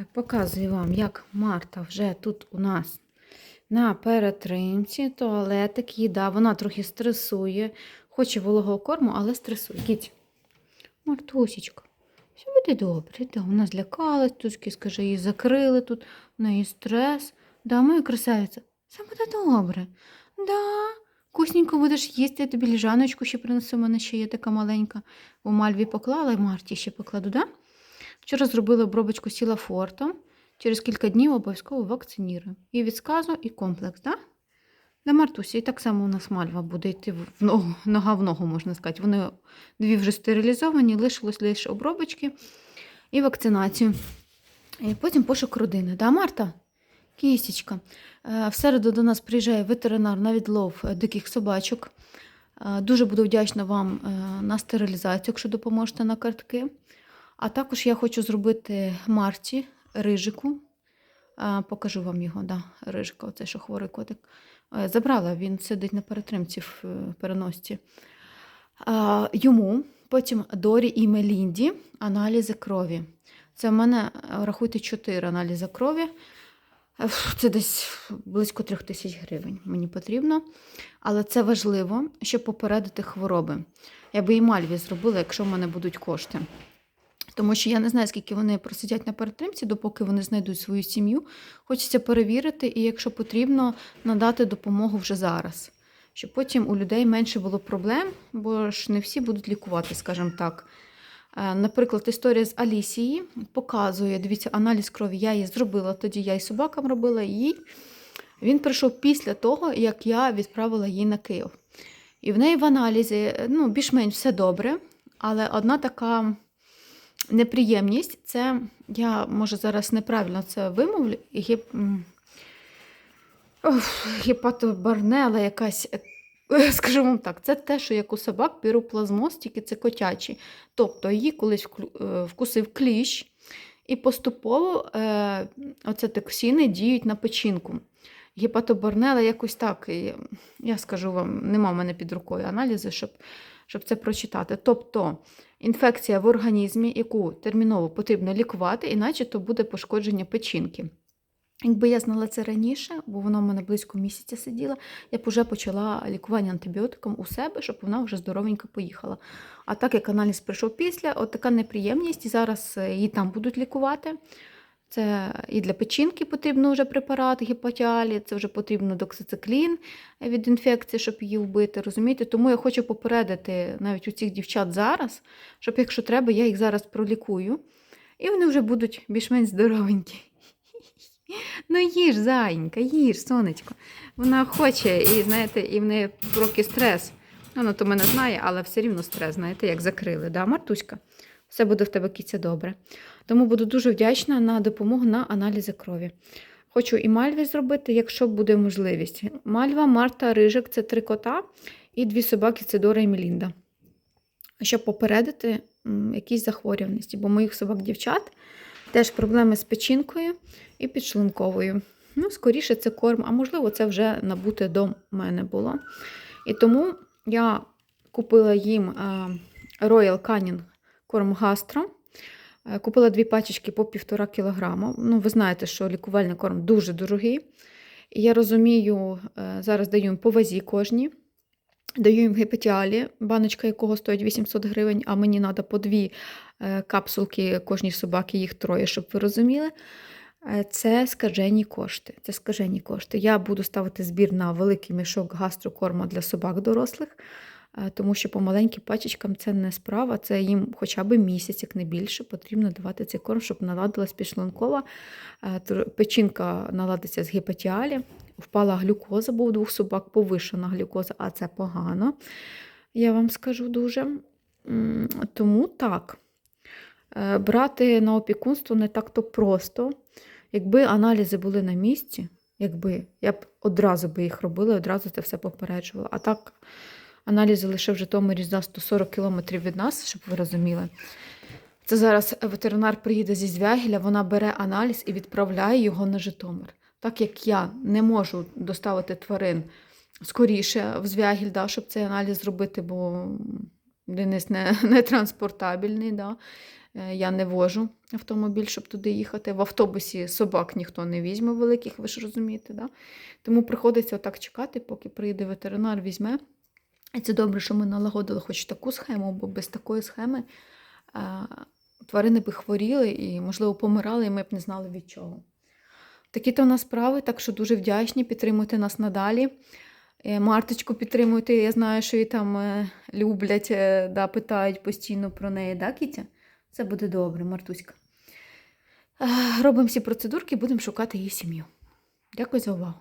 Так, показую вам, як Марта вже тут у нас на перетримці, туалетик, їда. Вона трохи стресує, хоче вологого корму, але стресує. Кіть. Мартусічка, все буде добре. Да, вона злякалась, тушки, скаже, її закрили тут, в неї стрес. Да, моя красавиця, все буде добре. Да, вкусненько будеш їсти, я тобі ліжаночку ще принесу, у мене ще є така маленька. У Мальві поклала, і Марті ще покладу, да? Вчора зробила обробочку сіла фортом. Через кілька днів обов'язково вакцинірую. І від сказу, і комплекс, да? Да, Мартусі, і так само у нас мальва буде йти в ногу, нога в ногу, можна сказати. Вони дві вже стерилізовані, лишилось лише обробочки і вакцинацію. І потім пошук родини. Да, Марта? Кістечка. Е, В середу до нас приїжджає ветеринар на відлов диких собачок. Е, Дуже буду вдячна вам е, на стерилізацію, якщо допоможете на картки. А також я хочу зробити Марті рижику. Покажу вам його, да, рижика, оце що хворий котик. Забрала, він сидить на перетримці в е, переносці. Йому, потім Дорі і Мелінді аналізи крові. Це в мене, е, рахуйте, 4 аналізи крові. Це десь близько трьох тисяч гривень мені потрібно. Але це важливо, щоб попередити хвороби. Я би і Мальві зробила, якщо в мене будуть кошти. Тому що я не знаю, скільки вони просидять на перетримці, допоки вони знайдуть свою сім'ю. Хочеться перевірити, і якщо потрібно, надати допомогу вже зараз. Щоб потім у людей менше було проблем, бо ж не всі будуть лікувати, скажімо так. Е, Наприклад, історія з Алісії показує, дивіться, аналіз крові я її зробила, тоді я і собакам робила її. Він прийшов після того, як я відправила її на Київ. І в неї в аналізі ну, більш-менш все добре, але одна така неприємність це, я може зараз неправильно це вимовлю, гіп... гепатобарнела якась. вам так, це те, що як у собак піроплазмоз, тільки це котячий. Тобто її колись е, вкусив кліщ, і поступово е, оце токсини діють на печінку. Гепатобарнела якось так, я скажу вам, нема в мене під рукою аналізи, щоб, щоб це прочитати. Тобто інфекція в організмі, яку терміново потрібно лікувати, іначе то буде пошкодження печінки. Якби я знала це раніше, бо вона в мене близько місяця сиділа, я б вже почала лікування антибіотиком у себе, щоб вона вже здоровенько поїхала. А так як аналіз прийшов після, от така неприємність, і зараз е, її там будуть лікувати. Це і для печінки потрібно вже препарат гепатіалі, це вже потрібно доксициклін від інфекції, щоб її вбити. Розумієте? Тому я хочу попередити навіть у цих дівчат зараз, щоб, якщо треба, я їх зараз пролікую, і вони вже будуть більш-менш здоровенькі. Ну їж, зайенька, їж, сонечко. Вона хоче, і знаєте, і в неї трохи стрес. Вона то мене знає, але все рівно стрес, знаєте, як закрили. Да, Мартуська? Все буде в тебе кіця добре. Тому буду дуже вдячна на допомогу на аналізи крові. Хочу і мальві зробити, якщо буде можливість. Мальва, Марта, Рижик це три кота і дві собаки це Дора і Мелінда. Щоб попередити якісь захворюваності, бо моїх собак-дівчат теж проблеми з печінкою і підшлунковою. Ну, скоріше, це корм, а можливо, це вже набуте до мене було. І тому я купила їм е, Royal Canin корм гастро. Е, Купила дві пачечки по півтора кілограма. Ну, ви знаєте, що лікувальний корм дуже дорогий. І я розумію, е, зараз даю їм по вазі кожній. Даю їм гепатіалі, баночка якого стоїть 800 гривень, а мені треба по дві е, капсулки кожній собаки, їх троє, щоб ви розуміли. Це скажені кошти. Це скажені кошти. Я буду ставити збір на великий мішок гастрокорму для собак дорослих, тому що по маленьким пачечкам це не справа, це їм хоча б місяць, як не більше, потрібно давати цей корм, щоб наладилась підшлункова, е, печінка наладиться з гепатіалі, впала глюкоза, бо у двох собак повишена глюкоза, а це погано, я вам скажу дуже. Тому так. Е, Брати на опікунство не так-то просто. Якби аналізи були на місці, якби я б одразу би їх робила, одразу це все попереджувала. А так, аналізи лише в Житомирі за 140 кілометрів від нас, щоб ви розуміли. Це зараз ветеринар приїде зі Звягіля, вона бере аналіз і відправляє його на Житомир. Так як я не можу доставити тварин скоріше в Звягіль, да, щоб цей аналіз зробити, бо Денис не, не транспортабельний. Да. Е, Я не вожу автомобіль, щоб туди їхати. В автобусі собак ніхто не візьме великих, ви ж розумієте. Да? Тому приходиться отак чекати, поки прийде ветеринар, візьме. І це добре, що ми налагодили хоч таку схему, бо без такої схеми е, тварини би хворіли і, можливо, помирали, і ми б не знали від чого. Такі то у нас справи, так що дуже вдячні, підтримуйте нас надалі. Е, Марточку підтримуйте, я знаю, що її там е, люблять, да, питають постійно про неї, да, Кітя? Це буде добре, Мартуська. Робимо всі процедурки, будемо шукати її сім'ю. Дякую за увагу.